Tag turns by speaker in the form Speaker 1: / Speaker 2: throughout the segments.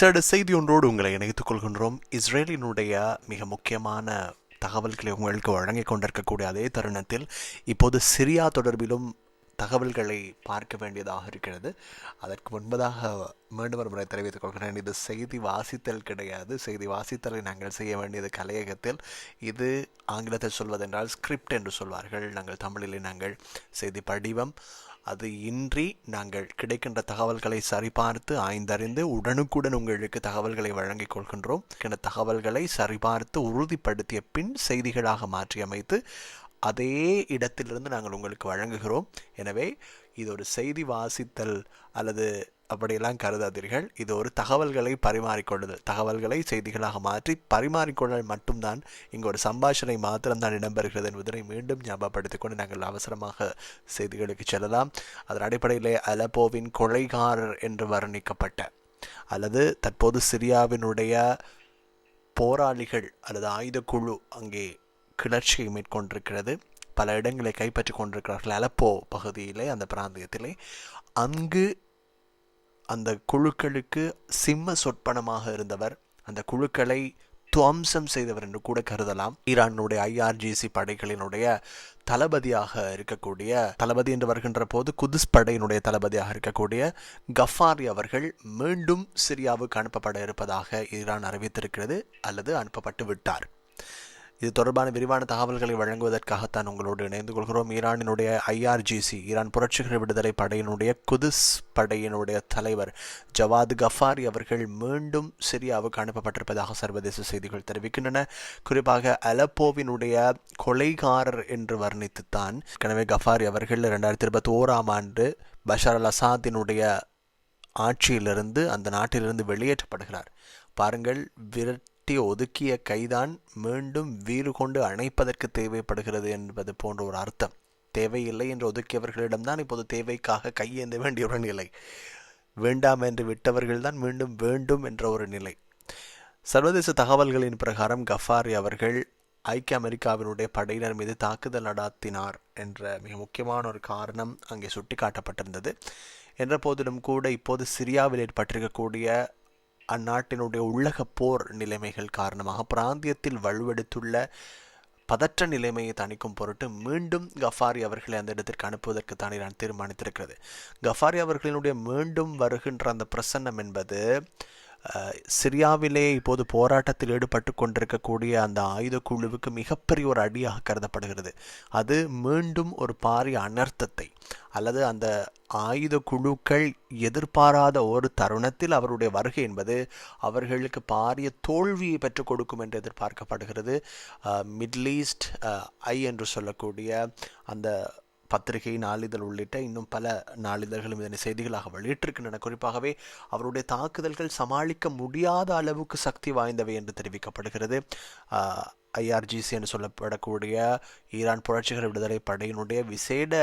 Speaker 1: சில செய்தி ஒன்றோடு உங்களை இணைத்துக் கொள்கின்றோம். இஸ்ரேலினுடைய மிக முக்கியமான தகவல்களை உங்களுக்கு வழங்கிக் கொண்டிருக்கக்கூடிய அதே தருணத்தில் இப்போது சிரியா தொடர்பிலும் தகவல்களை பார்க்க வேண்டியதாக இருக்கிறது. அதற்கு முன்பதாக மீண்டும் ஒரு முறை தெரிவித்துக் கொள்கிறேன். இது செய்தி வாசித்தல் கிடையாது. செய்தி வாசித்தலை நாங்கள் செய்ய வேண்டியது கலையகத்தில். இது ஆங்கிலத்தில் சொல்வதென்றால் ஸ்கிரிப்ட் என்று சொல்வார்கள். நாங்கள் தமிழிலே நாங்கள் செய்தி படிவம் அது இன்றி நாங்கள் கிடைக்கின்ற தகவல்களை சரிபார்த்து ஆய்ந்தறிந்து உடனுக்குடன் உங்களுக்கு தகவல்களை வழங்கிக் கொள்கின்றோம். தகவல்களை சரிபார்த்து உறுதிப்படுத்திய பின் செய்திகளாக மாற்றி அமைத்து அதே இடத்திலிருந்து நாங்கள் உங்களுக்கு வழங்குகிறோம். எனவே இது ஒரு செய்தி வாசித்தல் அல்லது அப்படியெல்லாம் கருதாதீர்கள். இது ஒரு தகவல்களை பரிமாறிக்கொள்ளுதல் தகவல்களை செய்திகளாக மாற்றி பரிமாறிக்கொள்ளல் மட்டும்தான் இங்கு ஒரு சம்பாஷணை மாத்திரம்தான் இடம்பெறுகிறது என்பதனை மீண்டும் ஞாபகப்படுத்திக் கொண்டு நாங்கள் அவசரமாக செய்திகளுக்கு செல்லலாம். அதன் அடிப்படையிலே அலப்போவின் கொலைகாரர் என்று வர்ணிக்கப்பட்ட அல்லது தற்போது சிரியாவினுடைய போராளிகள் அல்லது ஆயுதக்குழு அங்கே கிளர்ச்சியை மேற்கொண்டிருக்கிறது. பல இடங்களை கைப்பற்றி கொண்டிருக்கிறார்கள். அலப்போ பகுதியிலே அந்த பிராந்தியத்திலே. அங்கு அந்த குழுக்களுக்கு சிம்ம சொற்பனமாக இருந்தவர் அந்த குழுக்களை துவம்சம் செய்தவர் என்று கூட கருதலாம். ஈரானுடைய ஐஆர்ஜிசி படைகளினுடைய தளபதியாக இருக்கக்கூடிய தளபதி என்று வருகின்ற போது குதுஸ் படையினுடைய தளபதியாக இருக்கக்கூடிய கஃபாரி அவர்கள் மீண்டும் சிரியாவுக்கு அனுப்பப்பட இருப்பதாக ஈரான் அறிவித்திருக்கிறது அல்லது அனுப்பப்பட்டு விட்டார். இது தொடர்பான விரிவான தகவல்களை வழங்குவதற்காகத்தான் உங்களோடு இணைந்து கொள்கிறோம். ஈரானினுடைய ஐஆர்ஜிசி ஈரான் புரட்சிகர விடுதலை படையினுடைய குதிஸ் படையினுடைய தலைவர் ஜவாத் கஃபாரி அவர்கள் மீண்டும் சிரியாவுக்கு அனுப்பப்பட்டிருப்பதாக சர்வதேச செய்திகள் தெரிவிக்கின்றன. குறிப்பாக அலப்போவினுடைய கொலைகாரர் என்று வர்ணித்துத்தான். எனவே கஃபாரி அவர்கள் இரண்டாயிரத்தி இருபத்தி ஓராம் ஆண்டு பஷார் அல் அசாத்தினுடைய ஆட்சியிலிருந்து அந்த நாட்டிலிருந்து வெளியேற்றப்படுகிறார். பாருங்கள் விரட் கட்டி ஒதுக்கிய கைதான் மீண்டும் வீறு கொண்டு அணைப்பதற்கு தேவைப்படுகிறது என்பது போன்ற ஒரு அர்த்தம். தேவையில்லை என்று ஒதுக்கியவர்களிடம்தான் இப்போது தேவைக்காக கையேந்த வேண்டிய ஒரு நிலை. வேண்டாம் என்று விட்டவர்கள்தான் மீண்டும் வேண்டும் என்ற ஒரு நிலை. சர்வதேச தகவல்களின் பிரகாரம் கஃபாரி அவர்கள் ஐக்கிய அமெரிக்காவினுடைய படையினர் மீது தாக்குதல் நடாத்தினார் என்ற மிக முக்கியமான ஒரு காரணம் அங்கே சுட்டிக்காட்டப்பட்டிருந்தது. என்ற போதிலும் கூட இப்போது சிரியாவில் ஏற்பட்டிருக்கக்கூடிய அந்நாட்டினுடைய உள்ளக போர் நிலைமைகள் காரணமாக பிராந்தியத்தில் வலுவெடுத்துள்ள பதற்ற நிலைமையை தணிக்கும் பொருட்டு மீண்டும் கஃபாரி அவர்களை அந்த இடத்திற்கு அனுப்புவதற்கு தான் ஈரான் தீர்மானித்திருக்கிறது. கஃபாரி அவர்களினுடைய மீண்டும் வருகின்ற அந்த பிரசன்னம் என்பது சிரியாவிலே இப்போது போராட்டத்தில் ஈடுபட்டு கொண்டிருக்கக்கூடிய அந்த ஆயுத குழுவுக்கு மிகப்பெரிய ஒரு அடியாக கருதப்படுகிறது. அது மீண்டும் ஒரு பாரிய அனர்த்தத்தை அல்லது அந்த ஆயுத குழுக்கள் எதிர்பாராத ஒரு தருணத்தில் அவருடைய வருகை என்பது அவர்களுக்கு பாரிய தோல்வியை பெற்றுக் கொடுக்கும் என்று எதிர்பார்க்கப்படுகிறது. மிடில் ஈஸ்ட் ஐ என்று சொல்லக்கூடிய அந்த பத்திரிகை நாளிதழ் உள்ளிட்ட இன்னும் பல நாளிதழ்களும் இதனை செய்திகளாக வெளியிட்டிருக்கின்றன. குறிப்பாகவே அவருடைய தாக்குதல்கள் சமாளிக்க முடியாத அளவுக்கு சக்தி வாய்ந்தவை என்று தெரிவிக்கப்படுகிறது. ஐஆர்ஜிசி என்று சொல்லப்படக்கூடிய ஈரான் புரட்சிகர விடுதலை படையினுடைய விசேட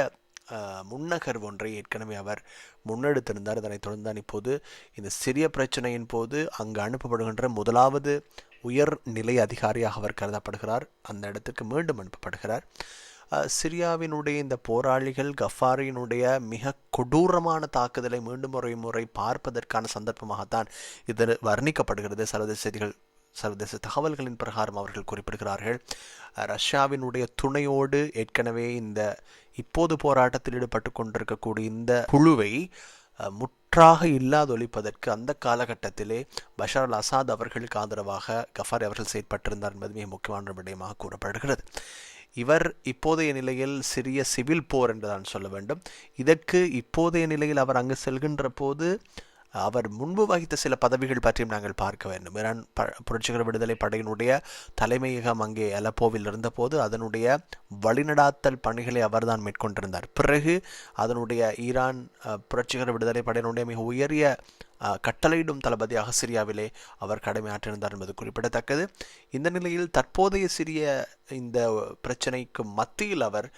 Speaker 1: முன்னகர்வு ஒன்றை ஏற்கனவே அவர் முன்னெடுத்திருந்தார். அதனைத் தொடர்ந்தான் இப்போது இந்த சிறிய பிரச்சனையின் போது அங்கு அனுப்பப்படுகின்ற முதலாவது உயர் நிலை அதிகாரியாக அவர் கருதப்படுகிறார். அந்த இடத்திற்கு மீண்டும் அனுப்பப்படுகிறார். சிரியாவினுடைய இந்த போராளிகள் கஃபாரியினுடைய மிக கொடூரமான தாக்குதலை மீண்டும் ஒரு முறை பார்ப்பதற்கான சந்தர்ப்பமாகத்தான் இது வர்ணிக்கப்படுகிறது. சர்வதேச செய்திகள் சர்வதேச தகவல்களின் பிரகாரம் அவர்கள் குறிப்பிடுகிறார்கள். ரஷ்யாவினுடைய துணையோடு ஏற்கனவே இந்த இப்போது போராட்டத்தில் ஈடுபட்டு கொண்டிருக்கக்கூடிய இந்த குழுவை முற்றாக இல்லாதொழிப்பதற்கு அந்த காலகட்டத்திலே பஷார் அல் அசாத் அவர்களுக்கு ஆதரவாக கஃபாரி அவர்கள் செயற்பட்டிருந்தார் என்பது மிக முக்கியமான விடயமாக கூறப்படுகிறது. இவர் இப்போதைய நிலையில் சிறிய சிவில் போர் என்று தான் சொல்ல வேண்டும். இதற்கு இப்போதைய நிலையில் அவர் அங்கு செல்கின்ற போது அவர் முன்பு வகித்த சில பதவிகள் பற்றியும் நாங்கள் பார்க்க வேண்டும். ஈரான் ப புரட்சிகர விடுதலை படையினுடைய தலைமையகம் அங்கே அலப்போவில் இருந்தபோது அதனுடைய வழிநடாத்தல் பணிகளை அவர்தான் மேற்கொண்டிருந்தார். பிறகு அதனுடைய ஈரான் புரட்சிகர விடுதலை படையினுடைய மிக உயரிய கட்டளையிடும் தளபதியாக சிரியாவிலே அவர் கடமையாற்றிருந்தார் என்பது குறிப்பிடத்தக்கது. இந்த நிலையில் தற்போதைய சிறிய இந்த பிரச்சனைக்கு மத்தியில் அவர்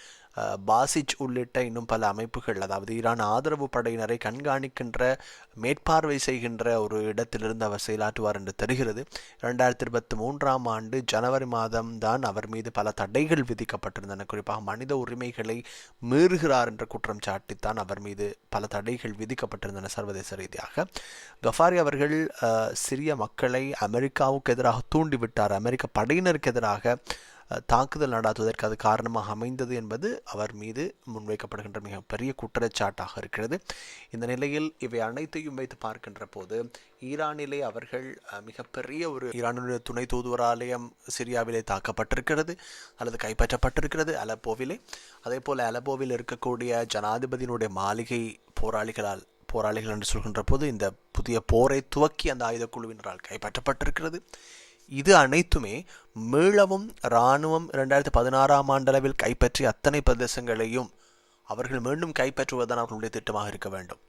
Speaker 1: பாசிச் உள்ளிட்ட இன்னும் பல அமைப்புகள் அதாவது ஈரான் ஆதரவு படையினரை கண்காணிக்கின்ற மேற்பார்வை செய்கின்ற ஒரு இடத்திலிருந்து அவர் செயலாற்றுவார் என்று தெரிகிறது. இரண்டாயிரத்தி இருபத்தி மூன்றாம் ஆண்டு ஜனவரி மாதம் தான் அவர் மீது பல தடைகள் விதிக்கப்பட்டிருந்தன. குறிப்பாக மனித உரிமைகளை மீறுகிறார் என்ற குற்றம் சாட்டித்தான் அவர் மீது பல தடைகள் விதிக்கப்பட்டிருந்தன சர்வதேச ரீதியாக. கஃபாரி அவர்கள் சிறிய மக்களை அமெரிக்காவுக்கு எதிராக தூண்டிவிட்டார். அமெரிக்க படையினருக்கு எதிராக தாக்குதல் நடாத்துவதற்கு அது காரணமாக அமைந்தது என்பது அவர் மீது முன்வைக்கப்படுகின்ற மிகப்பெரிய குற்றச்சாட்டாக இருக்கிறது. இந்த நிலையில் இவை அனைத்தையும் வைத்து பார்க்கின்ற போது ஈரானிலே அவர்கள் மிகப்பெரிய ஒரு ஈரானுடைய துணை தூதுவராலயம் சிரியாவிலே தாக்கப்பட்டிருக்கிறது அல்லது கைப்பற்றப்பட்டிருக்கிறது அலப்போவிலே. அதே போல் அலப்போவில் இருக்கக்கூடிய ஜனாதிபதியினுடைய மாளிகை போராளிகளால் போராளிகள் என்று சொல்கின்ற போது இந்த புதிய போரை துவக்கி அந்த ஆயுதக் குழுவினரால் கைப்பற்றப்பட்டிருக்கிறது. இது அனைத்துமே மீளவும் இராணுவம் இரண்டாயிரத்தி பதினாறாம் ஆண்டளவில் கைப்பற்றிய அத்தனை பிரதேசங்களையும் அவர்கள் மீண்டும் கைப்பற்றுவதுதான் அவர்களுடைய திட்டமாக இருக்க வேண்டும்.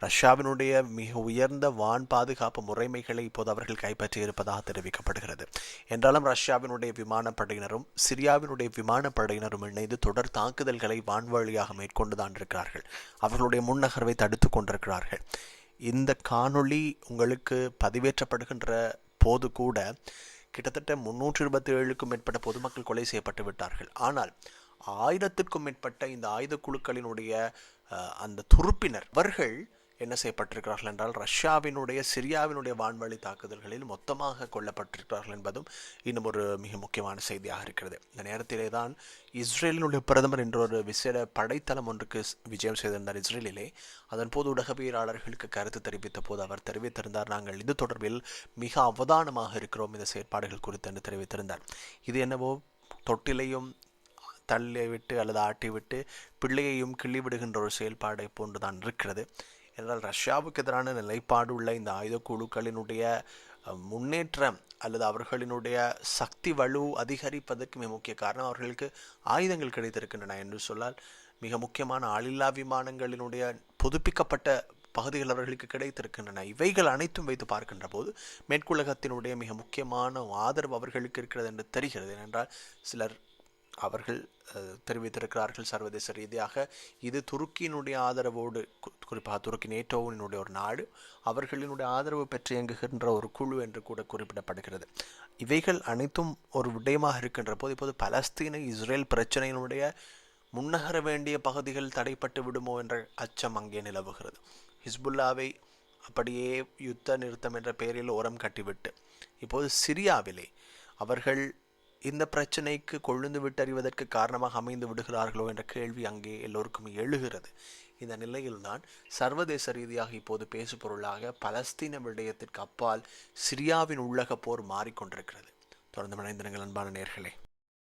Speaker 1: ரஷ்யாவினுடைய மிக உயர்ந்த வான் பாதுகாப்பு முறைமைகளை இப்போது அவர்கள் கைப்பற்றி இருப்பதாக தெரிவிக்கப்படுகிறது. என்றாலும் ரஷ்யாவினுடைய விமானப்படையினரும் சிரியாவினுடைய விமானப்படையினரும் இணைந்து தொடர் தாக்குதல்களை வான்வழியாக மேற்கொண்டு தான் இருக்கிறார்கள். அவர்களுடைய முன்னகர்வை தடுத்து கொண்டிருக்கிறார்கள். இந்த காணொளி உங்களுக்கு பதிவேற்றப்படுகின்ற போது கூட கிட்டத்தட்ட முன்னூற்றி இருபத்தி ஏழுக்கும் மேற்பட்ட பொதுமக்கள் கொலை செய்யப்பட்டு விட்டார்கள். ஆனால் ஆயிரத்திற்கும் மேற்பட்ட இந்த ஆயுத குழுக்களினுடைய அந்த துருப்பினர் அவர்கள் என்ன செய்யப்பட்டிருக்கிறார்கள் என்றால் ரஷ்யாவினுடைய சிரியாவினுடைய வான்வழி தாக்குதல்களில் மொத்தமாக கொல்லப்பட்டிருக்கிறார்கள் என்பதும் இன்னும் ஒரு மிக முக்கியமான செய்தியாக இருக்கிறது. இந்த நேரத்திலே தான் இஸ்ரேலினுடைய பிரதமர் என்ற ஒரு விசேட படைத்தளம் ஒன்றுக்கு விஜயம் செய்திருந்தார் இஸ்ரேலிலே. அதன் போது ஊடகவியலாளர்களுக்கு கருத்து தெரிவித்த போது அவர் தெரிவித்திருந்தார் நாங்கள் இது தொடர்பில் மிக அவதானமாக இருக்கிறோம் இந்த செயற்பாடுகள் குறித்து என்று தெரிவித்திருந்தார். இது என்னவோ தொட்டிலையும் தள்ளி விட்டு அல்லது ஆட்டிவிட்டு பிள்ளையையும் கிள்ளி விடுகின்ற ஒரு செயல்பாடை போன்றுதான் இருக்கிறது. என்றால் ரஷ்யாவுக்கு எதிரான நிலைப்பாடு உள்ள இந்த ஆயுத குழுக்களினுடைய முன்னேற்றம் அல்லது அவர்களினுடைய சக்தி வலு அதிகரிப்பதற்கு மிக முக்கிய காரணம் அவர்களுக்கு ஆயுதங்கள் கிடைத்திருக்கின்றன என்று சொன்னால் மிக முக்கியமான ஆளில்லா விமானங்களினுடைய புதுப்பிக்கப்பட்ட பகுதிகள் அவர்களுக்கு கிடைத்திருக்கின்றன. இவைகள் அனைத்தும் வைத்து பார்க்கின்ற போது மேற்குலகத்தினுடைய மிக முக்கியமான ஆதரவு அவர்களுக்கு இருக்கிறது என்று தெரிகிறது. ஏனென்றால் சிலர் அவர்கள் தெரிவித்திருக்கிறார்கள் சர்வதேச ரீதியாக. இது துருக்கியினுடைய ஆதரவோடு குறிப்பாக துருக்கி நேட்டோவினுடைய ஒரு நாடு அவர்களினுடைய ஆதரவு பெற்று இயங்குகின்ற ஒரு குழு என்று கூட குறிப்பிடப்படுகிறது. இவைகள் அனைத்தும் ஒரு விடயமாக இருக்கின்ற போது இப்போது பலஸ்தீன இஸ்ரேல் பிரச்சனையினுடைய முன்னகர வேண்டிய பகுதிகள் தடைப்பட்டு விடுமோ என்ற அச்சம் அங்கே நிலவுகிறது. ஹிஸ்புல்லாவை அப்படியே யுத்த நிறுத்தம் என்ற பெயரில் ஓரம் கட்டிவிட்டு இப்போது சிரியாவிலே அவர்கள் இந்த பிரச்சனைக்கு கொழுந்து விட்டறிவதற்கு காரணமாக அமைந்து விடுகிறார்களோ என்ற கேள்வி அங்கே எல்லோருக்கும் எழுகிறது. இந்த நிலையில்தான் சர்வதேச ரீதியாக இப்போது பேசு பொருளாக பலஸ்தீன விடயத்திற்கு அப்பால் சிரியாவின் உள்ளக போர் மாறிக்கொண்டிருக்கிறது. தொடர்ந்து மனைந்திருங்கள் அன்பான நேர்களே.